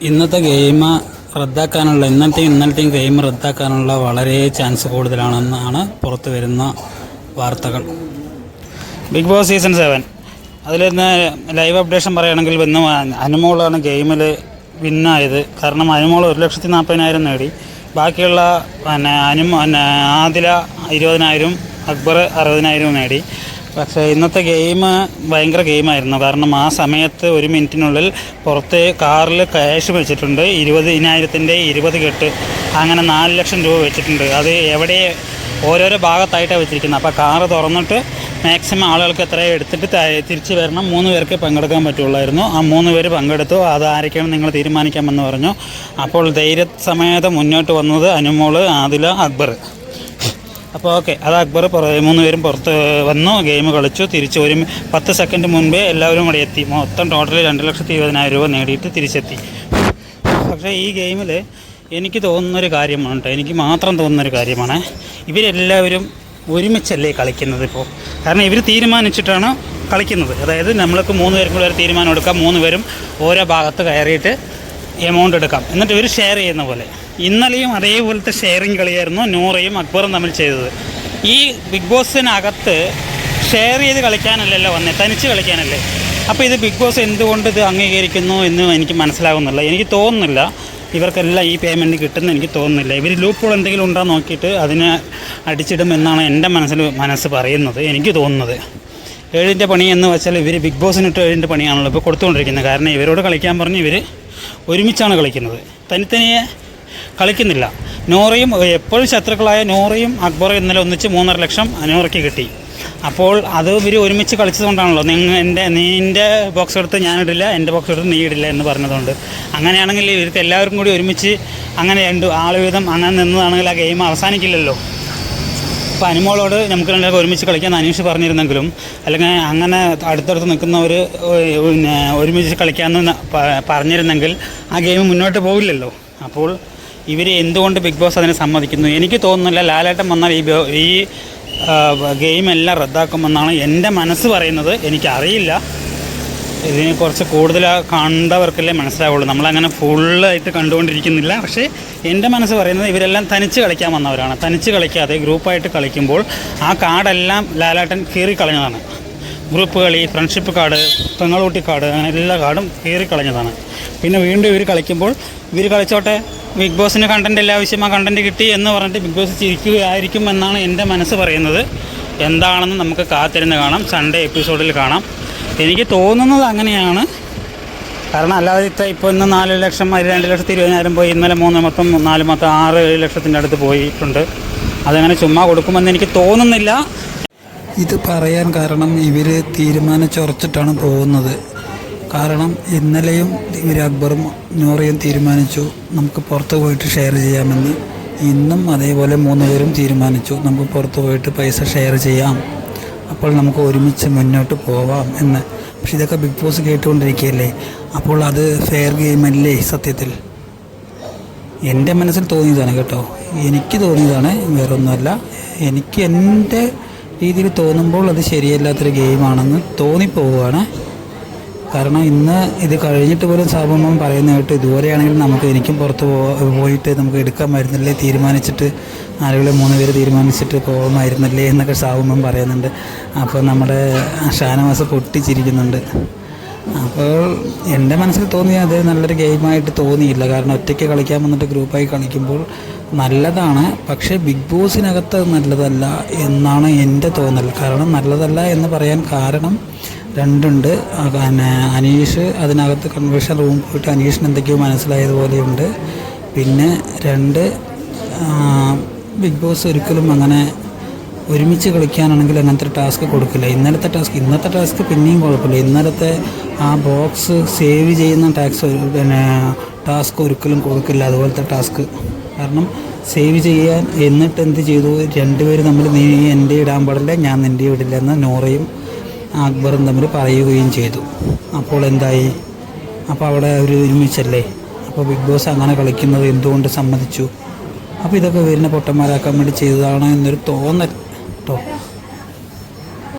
ഇന്നത്തെ game റദ്ദാക്കാനുള്ള ഇന്നത്തെയും ഇന്നലത്തെയും game റദ്ദാക്കാനുള്ള വളരെ chance കൂടുതലാണെന്നാണ് പുറത്തു വരുന്ന വാർത്തകൾ. ബിഗ് ബോസ് സീസൺ സെവൻ അതിൽ ഇന്ന് ലൈവ് അപ്ഡേഷൻ പറയുകയാണെങ്കിൽ ഇന്ന് അനുമോളാണ് ഗെയിമിൽ വിന്നായത് കാരണം അനുമോൾ ഒരു ലക്ഷത്തി നാൽപ്പതിനായിരം നേടി. ബാക്കിയുള്ള പിന്നെ അനു പിന്നെ ആദില ഇരുപതിനായിരം അക്ബർ അറുപതിനായിരവും നേടി. പക്ഷേ ഇന്നത്തെ ഗെയിം ഭയങ്കര ഗെയിമായിരുന്നു. കാരണം ആ സമയത്ത് ഒരു മിനിറ്റിനുള്ളിൽ പുറത്ത് കാറിൽ ക്യാഷ് വെച്ചിട്ടുണ്ട്. ഇരുപതിനായിരത്തിന്റെ ഇരുപത് കെട്ട്. അങ്ങനെ നാല് ലക്ഷം രൂപ വെച്ചിട്ടുണ്ട്. അത് എവിടെ ഓരോരോ ഭാഗത്തായിട്ടാണ് വെച്ചിരിക്കുന്നത്. അപ്പോൾ കാറ് തുറന്നിട്ട് മാക്സിമം ആളുകൾക്ക് എത്രയും എടുത്തിട്ട് തിരിച്ചു വരണം. മൂന്ന് പേർക്ക് പങ്കെടുക്കാൻ പറ്റുള്ളായിരുന്നു. ആ മൂന്ന് പേര് പങ്കെടുത്തു. അത് ആരൊക്കെയാണ് നിങ്ങൾ തീരുമാനിക്കാമെന്ന് പറഞ്ഞു. അപ്പോൾ ധൈര്യസമേതം മുന്നോട്ട് വന്നത് അനുമോൾ ആദില അക്ബർ. അപ്പോൾ ഓക്കെ അത് അക്ബർ മൂന്ന് പേരും പുറത്ത് വന്നു ഗെയിം കളിച്ചു തിരിച്ചു ഒരു പത്ത് സെക്കൻഡ് മുൻപേ എല്ലാവരും അവിടെ എത്തി. മൊത്തം ടോട്ടൽ രണ്ട് ലക്ഷത്തി ഇരുപതിനായിരം രൂപ നേടിയിട്ട് തിരിച്ചെത്തി. പക്ഷേ ഈ ഗെയിമിൽ എനിക്ക് തോന്നുന്നൊരു കാര്യമാണ് കേട്ടോ എനിക്ക് മാത്രം തോന്നുന്നൊരു കാര്യമാണ്. ഇവരെല്ലാവരും ഒരുമിച്ചല്ലേ കളിക്കുന്നത് ഇപ്പോൾ കാരണം ഇവർ തീരുമാനിച്ചിട്ടാണ് കളിക്കുന്നത്. അതായത് നമ്മൾക്ക് മൂന്ന് പേർക്കുള്ള ഒരു തീരുമാനം എടുക്കാം. മൂന്ന് പേരും ഓരോ ഭാഗത്ത് കയറിയിട്ട് എമൗണ്ട് എടുക്കാം. എന്നിട്ട് ഇവർ ഷെയർ ചെയ്യുന്ന പോലെ. ഇന്നലെയും അതേപോലത്തെ ഷെയറിങ് കളിയായിരുന്നു നൂറയും അക്ബറും തമ്മിൽ ചെയ്തത്. ഈ ബിഗ് ബോസിനകത്ത് ഷെയർ ചെയ്ത് കളിക്കാനല്ലല്ലോ വന്നേ തനിച്ച് കളിക്കാനല്ലേ? അപ്പോൾ ഇത് ബിഗ് ബോസ് എന്തുകൊണ്ട് ഇത് അംഗീകരിക്കുന്നു എന്ന് എനിക്ക് മനസ്സിലാകുന്നില്ല എനിക്ക് തോന്നുന്നില്ല. ഇവർക്കെല്ലാം ഈ പേയ്മെന്റ് കിട്ടുന്ന എനിക്ക് തോന്നുന്നില്ല. ഇവർ ലൂപ്പോൾ എന്തെങ്കിലും ഉണ്ടോ നോക്കിയിട്ട് അതിനെ അടിച്ചിടും എന്നാണ് എന്റെ മനസ്സിൽ മനസ്സ് പറയുന്നത് എനിക്ക് തോന്നുന്നത്. ഏഴിന്റെ പണി എന്ന് വെച്ചാൽ ഇവർ ബിഗ് ബോസിനിട്ട് ഏഴിന്റെ പണിയാണല്ലോ ഇപ്പോൾ കൊടുത്തുകൊണ്ടിരിക്കുന്നത്. കാരണം ഇവരോട് കളിക്കാൻ പറഞ്ഞ് ഇവർ ഒരുമിച്ചാണ് കളിക്കുന്നത്. തനിത്തനിയെ കളിക്കുന്നില്ല. നോറയും എപ്പോഴും ശത്രുക്കളായ നോറയും അക്ബറും ഇന്നലെ ഒന്നിച്ച് മൂന്നര ലക്ഷം നോറയ്ക്ക് കിട്ടി. അപ്പോൾ അത് ഇവർ ഒരുമിച്ച് കളിച്ചതുകൊണ്ടാണല്ലോ. നിങ്ങൾ എന്റെ നിന്റെ ബോക്സ് എടുത്ത് ഞാനിടില്ല എന്റെ ബോക്സ് എടുത്ത് നീ ഇടില്ല എന്ന് പറഞ്ഞതുകൊണ്ട്. അങ്ങനെയാണെങ്കിൽ ഇവർക്ക് എല്ലാവർക്കും കൂടി ഒരുമിച്ച് അങ്ങനെ രണ്ട് ആളുവിധം അങ്ങനെ നിന്നതാണെങ്കിൽ ആ ഗെയിം അവസാനിക്കില്ലല്ലോ. അപ്പോൾ അനുമോളോട് നമുക്ക് രണ്ടാൾക്ക് ഒരുമിച്ച് കളിക്കാൻ അനീഷ് പറഞ്ഞിരുന്നെങ്കിലും അല്ലെങ്കിൽ അങ്ങനെ അടുത്തടുത്ത് നിൽക്കുന്നവർ പിന്നെ ഒരുമിച്ച് കളിക്കാമെന്ന് പറഞ്ഞിരുന്നെങ്കിൽ ആ ഗെയിം മുന്നോട്ട് പോകില്ലല്ലോ അപ്പോൾ ഇവർ എന്തുകൊണ്ട് ബിഗ് ബോസ് അതിനെ സമ്മതിക്കുന്നു? എനിക്ക് തോന്നുന്നില്ല ലാലേട്ടൻ വന്നാൽ ഈ ഈ ഗെയിമെല്ലാം റദ്ദാക്കുമെന്നാണ് എന്റെ മനസ്സ് പറയുന്നത്. എനിക്കറിയില്ല. ഇതിനെ കുറച്ച് കൂടുതൽ കണ്ടവർക്കല്ലേ മനസ്സിലാവുള്ളൂ. നമ്മളങ്ങനെ ഫുള്ളായിട്ട് കണ്ടുകൊണ്ടിരിക്കുന്നില്ല. പക്ഷേ എന്റെ മനസ്സ് പറയുന്നത് ഇവരെല്ലാം തനിച്ച് കളിക്കാൻ വന്നവരാണ്. തനിച്ച് കളിക്കാതെ ഗ്രൂപ്പായിട്ട് കളിക്കുമ്പോൾ ആ കാർഡെല്ലാം ലാലാട്ടൻ കീറി കളഞ്ഞതാണ് ഗ്രൂപ്പ് കളി ഫ്രണ്ട്ഷിപ്പ് കാർഡ് പെങ്ങളൂട്ടി കാർഡ് അങ്ങനെ എല്ലാ കാർഡും കീറി കളഞ്ഞതാണ് പിന്നെ വീണ്ടും ഇവർ കളിക്കുമ്പോൾ ഇവർ കളിച്ചോട്ടെ ബിഗ് ബോസിന് കണ്ടന്റ് എല്ലാ ആവശ്യം ആ കണ്ടന്റ് കിട്ടി എന്ന് പറഞ്ഞിട്ട് ബിഗ് ബോസ് ചിരിക്കുകയായിരിക്കും എന്നാണ് എന്റെ മനസ്സ് പറയുന്നത്. എന്താണെന്ന് നമുക്ക് കാത്തിരുന്ന് കാണാം. സൺഡേ എപ്പിസോഡിൽ കാണാം. എനിക്ക് തോന്നുന്നത് അങ്ങനെയാണ്. കാരണം അല്ലാതെ ഇത്ര ഇപ്പോൾ ഇന്ന് നാല് ലക്ഷം രണ്ട് ലക്ഷത്തി ഇരുപതിനായിരം പോയി ഇന്നലെ മൂന്ന് മൊത്തം നാല് മൊത്തം ആറ് ഏഴ് ലക്ഷത്തിന്റെ അടുത്ത് പോയിട്ടുണ്ട്. അതങ്ങനെ ചുമ്മാ കൊടുക്കുമെന്ന് എനിക്ക് തോന്നുന്നില്ല. ഇത് പറയാൻ കാരണം ഇവർ തീരുമാനിച്ചുറച്ചിട്ടാണ് പോകുന്നത്. കാരണം ഇന്നലെയും ഇവർ അക്ബറും നൂറയും തീരുമാനിച്ചു. നമുക്ക് പുറത്ത് പോയിട്ട് ഷെയർ ചെയ്യാമെന്ന്. ഇന്നും അതേപോലെ മൂന്ന് പേരും തീരുമാനിച്ചു. നമുക്ക് പുറത്ത് പോയിട്ട് പൈസ ഷെയർ ചെയ്യാം. അപ്പോൾ നമുക്ക് ഒരുമിച്ച് മുന്നോട്ട് പോവാം എന്ന്. പക്ഷെ ഇതൊക്കെ ബിഗ് ബോസ് കേട്ടുകൊണ്ടിരിക്കുകയല്ലേ? അപ്പോൾ അത് ഫെയർ ഗെയിമല്ലേ സത്യത്തിൽ? എന്റെ മനസ്സിൽ തോന്നിയതാണ് കേട്ടോ. എനിക്ക് തോന്നിയതാണ് വേറൊന്നുമല്ല. എനിക്ക് എന്റെ രീതിയിൽ തോന്നുമ്പോൾ അത് ശരിയല്ലാത്തൊരു ഗെയിമാണെന്ന് തോന്നിപ്പോവുകയാണ്. കാരണം ഇന്ന് ഇത് കഴിഞ്ഞിട്ട് പോലും സാബമ്മ പറയുന്ന കേട്ട് ഇതുപോലെയാണെങ്കിൽ നമുക്ക് എനിക്കും പുറത്ത് പോയിട്ട് നമുക്ക് എടുക്കാമായിരുന്നില്ലേ തീരുമാനിച്ചിട്ട് ആളുകളെ മൂന്ന് പേര് തീരുമാനിച്ചിട്ട് പോകാമായിരുന്നില്ലേ എന്നൊക്കെ സാബമ്മ പറയുന്നുണ്ട്. അപ്പോൾ നമ്മുടെ ഷാനവാസ് പൊട്ടിച്ചിരിക്കുന്നുണ്ട്. അപ്പോൾ എന്റെ മനസ്സിൽ തോന്നിയ അത് നല്ലൊരു ഗെയിമായിട്ട് തോന്നിയില്ല. കാരണം ഒറ്റയ്ക്ക് കളിക്കാൻ വന്നിട്ട് ഗ്രൂപ്പായി കളിക്കുമ്പോൾ നല്ലതാണ്. പക്ഷേ ബിഗ് ബോസിനകത്ത് നല്ലതല്ല എന്നാണ് എന്റെ തോന്നൽ. കാരണം നല്ലതല്ല എന്ന് പറയാൻ കാരണം രണ്ടുണ്ട്. പിന്നെ അനീഷ് അതിനകത്ത് കൺവെൻഷൻ റൂം പോയിട്ട് അനീഷിന് എന്തൊക്കെയോ മനസ്സിലായതുപോലെയുണ്ട്. പിന്നെ രണ്ട് ബിഗ് ബോസ് ഒരിക്കലും അങ്ങനെ ഒരുമിച്ച് കളിക്കാനാണെങ്കിൽ അങ്ങനത്തെ ടാസ്ക് കൊടുക്കില്ല. ഇന്നലത്തെ ടാസ്ക് ഇന്നത്തെ ടാസ്ക് പിന്നെയും കുഴപ്പമില്ല. ഇന്നലത്തെ ആ ബോക്സ് സേവ് ചെയ്യുന്ന ടാക്സ് പിന്നെ ടാസ്ക് ഒരിക്കലും കൊടുക്കില്ല. അതുപോലത്തെ ടാസ്ക് കാരണം സേവ് ചെയ്യാൻ എന്നിട്ട് എന്ത് ചെയ്തു? രണ്ടുപേരും നമ്മൾ നീ എന്റെ ഇടാൻ പാടില്ല ഞാൻ നിന്റെ ഇടില്ല എന്ന് നോറയും അക്ബറും തമ്മിൽ പറയുകയും ചെയ്തു. അപ്പോൾ എന്തായി? അപ്പോൾ അവിടെ അവർ ഒരുമിച്ചല്ലേ? അപ്പോൾ ബിഗ് ബോസ് അങ്ങനെ കളിക്കുന്നത് എന്തുകൊണ്ട് സമ്മതിച്ചു? അപ്പോൾ ഇതൊക്കെ വീരനെ പൊട്ടന്മാരാക്കാൻ വേണ്ടി ചെയ്തതാണ് എന്നൊരു തോന്നൽ. കേട്ടോ